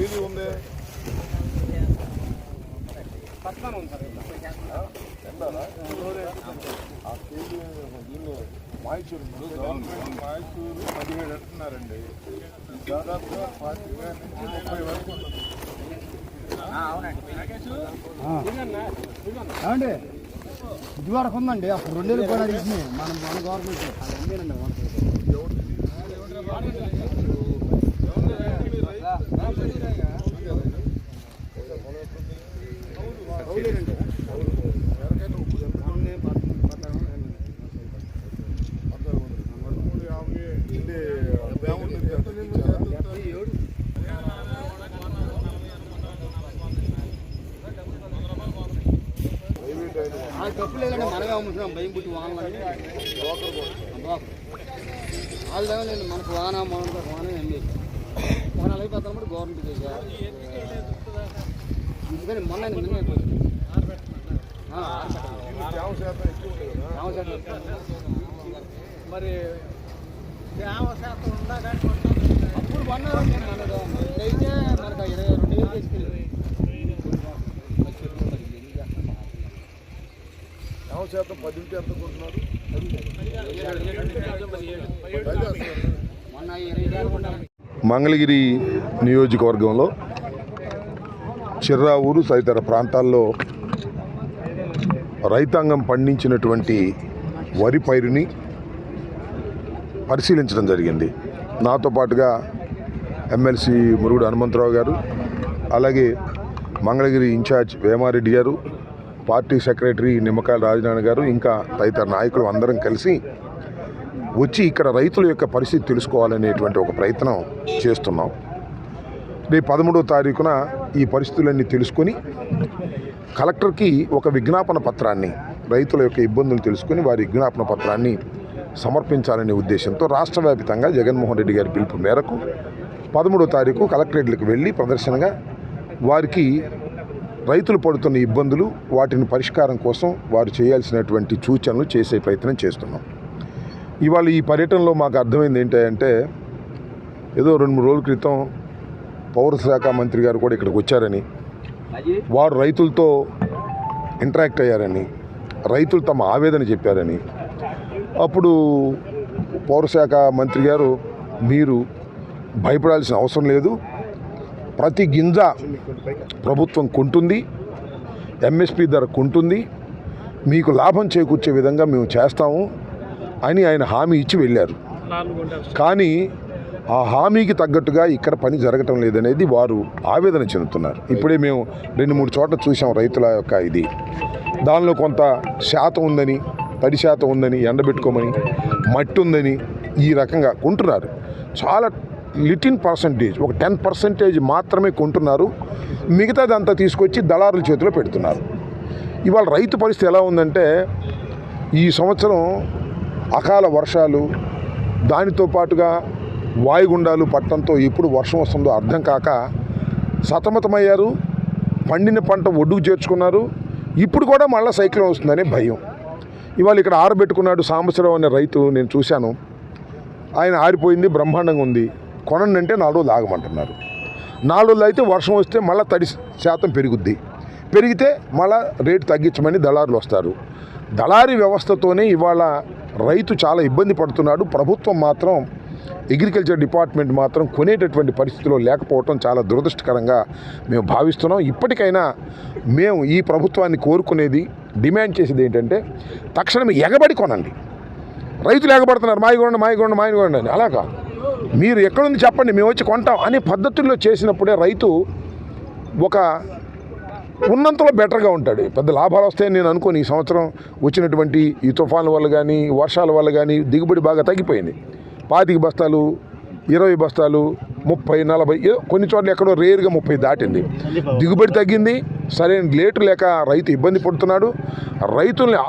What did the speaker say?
ఏది ఉంది. ఆ కేజీ దీన్ని మాయచూరు మాయచూరు పదిహేడు అంటున్నారండి దాదాపుగా పాతి వేల నుంచి ముప్పై వరకు ఉంటుంది. ఇది వరకు ఉందండి అప్పుడు రెండు వేలు కూడా ఇచ్చినాయి మనం మన గవర్నమెంట్ ఆ తప్పు లేదండి మనమే అమ్ముతున్నాం భయం పుట్టి వాహనాలని వాళ్ళ దగ్గర లేదు మనకు వాహన మనకు వాహనం ఏం లేదు వాహనాలు అయిపోతాను కూడా గవర్నమెంట్ చేశారు మరి తేమ శాతం ఉందా కానీ అప్పుడు కొన్నారు మనకు ఇరవై రెండు వేలు తీసుకెళ్ళి తేమ శాతం పది ఉంటే ఎంత మంగళగిరి నియోజకవర్గంలో చిర్రావూరు తదితర ప్రాంతాల్లో రైతాంగం పండించినటువంటి వరి పైరుని పరిశీలించడం జరిగింది. నాతో పాటుగా ఎమ్మెల్సీ మురుగుడు హనుమంతరావు గారు అలాగే మంగళగిరి ఇన్ఛార్జ్ వేమారెడ్డి గారు పార్టీ సెక్రటరీ నిమ్మకాయల రాజనారాయణ గారు ఇంకా తదితర నాయకులు అందరం కలిసి వచ్చి ఇక్కడ రైతుల యొక్క పరిస్థితి తెలుసుకోవాలనేటువంటి ఒక ప్రయత్నం చేస్తున్నాం. రేపు పదమూడో తారీఖున ఈ పరిస్థితులన్నీ తెలుసుకొని కలెక్టర్కి ఒక విజ్ఞాపన పత్రాన్ని రైతుల యొక్క ఇబ్బందులు తెలుసుకొని వారి విజ్ఞాపన పత్రాన్ని సమర్పించాలనే ఉద్దేశంతో రాష్ట్ర వ్యాప్తంగా జగన్మోహన్ రెడ్డి గారి పిలుపు మేరకు పదమూడో తారీఖు కలెక్టరేట్లకు వెళ్ళి ప్రదర్శనగా వారికి రైతులు పడుతున్న ఇబ్బందులు వాటిని పరిష్కారం కోసం వారు చేయాల్సినటువంటి సూచనలు చేసే ప్రయత్నం చేస్తున్నాం. ఇవాళ ఈ పర్యటనలో మాకు అర్థమైంది ఏంటంటే ఏదో రెండు మూడు రోజుల క్రితం పౌర శాఖ మంత్రి గారు కూడా ఇక్కడికి వచ్చారని. వారు రైతులతో ఇంటరాక్ట్ అయ్యారని రైతులు తమ ఆవేదన చెప్పారని. అప్పుడు పౌరశాఖ మంత్రి గారు మీరు భయపడాల్సిన అవసరం లేదు. ప్రతి గింజ ప్రభుత్వం కొంటుంది ఎంఎస్పి ధర కొంటుంది. మీకు లాభం చేకూర్చే విధంగా మేము చేస్తాము అని ఆయన హామీ ఇచ్చి వెళ్ళారు. కానీ ఆ హామీకి తగ్గట్టుగా ఇక్కడ పని జరగటం లేదనేది వారు ఆవేదన చెందుతున్నారు. ఇప్పుడే మేము రెండు మూడు చోట్ల చూసాం రైతుల యొక్క ఇది. దానిలో కొంత శాతం ఉందని తడి శాతం ఉందని ఎండబెట్టుకోమని మట్టి ఉందని ఈ రకంగా కొంటున్నారు. చాలా లిటిన్ పర్సంటేజ్ ఒక టెన్ పర్సంటేజ్ మాత్రమే కొంటున్నారు. మిగతాదంతా తీసుకొచ్చి దళారుల చేతిలో పెడుతున్నారు. ఇవాళ రైతు పరిస్థితి ఎలా ఉందంటే ఈ సంవత్సరం అకాల వర్షాలు దానితో పాటుగా వాయుగుండాలు పట్టడంతో ఎప్పుడు వర్షం వస్తుందో అర్థం కాక సతమతమయ్యారు. పండిన పంట ఒడ్డుకు చేర్చుకున్నారు. ఇప్పుడు కూడా మళ్ళీ సైక్లోన్ వస్తుందనే భయం. ఇవాళ ఇక్కడ ఆరబెట్టుకున్నాడు సాంబశివరావు అనే రైతు నేను చూశాను. ఆయన ఆరిపోయింది బ్రహ్మాండంగా ఉంది. కొనండి అంటే నాలుగు రోజులు ఆగమంటున్నారు. నాలుగు రోజులు అయితే వర్షం వస్తే మళ్ళీ తడి శాతం పెరుగుద్ది. పెరిగితే మళ్ళా రేటు తగ్గించమని దళారులు వస్తారు. దళారీ వ్యవస్థతోనే ఇవాళ రైతు చాలా ఇబ్బంది పడుతున్నాడు. ప్రభుత్వం మాత్రం అగ్రికల్చర్ డిపార్ట్మెంట్ మాత్రం కొనేటటువంటి పరిస్థితిలో లేకపోవటం చాలా దురదృష్టకరంగా మేము భావిస్తున్నాం. ఇప్పటికైనా మేము ఈ ప్రభుత్వాన్ని కోరుకునేది డిమాండ్ చేసేది ఏంటంటే తక్షణం ఎగబడి కొనండి. రైతులు ఎగబడుతున్నారు మాయగొండ మాయగొండ మాయగొండ అని. అలాగా మీరు ఎక్కడుంది చెప్పండి మేము వచ్చి కొంటాం అనే పద్ధతుల్లో చేసినప్పుడే రైతు ఒక ఉన్నంతలో బెటర్గా ఉంటాడు. పెద్ద లాభాలు వస్తాయని నేను అనుకోని. ఈ సంవత్సరం వచ్చినటువంటి ఈ తుఫాన్ల వల్ల కానీ వర్షాల వల్ల కానీ దిగుబడి బాగా తగ్గిపోయింది. పాతిక బస్తాలు ఇరవై బస్తాలు ముప్పై నలభై కొన్ని చోట్ల ఎక్కడో రేరుగా ముప్పై దాటింది. దిగుబడి తగ్గింది సరైన లేటు లేక రైతు ఇబ్బంది పడుతున్నాడు. రైతుల్ని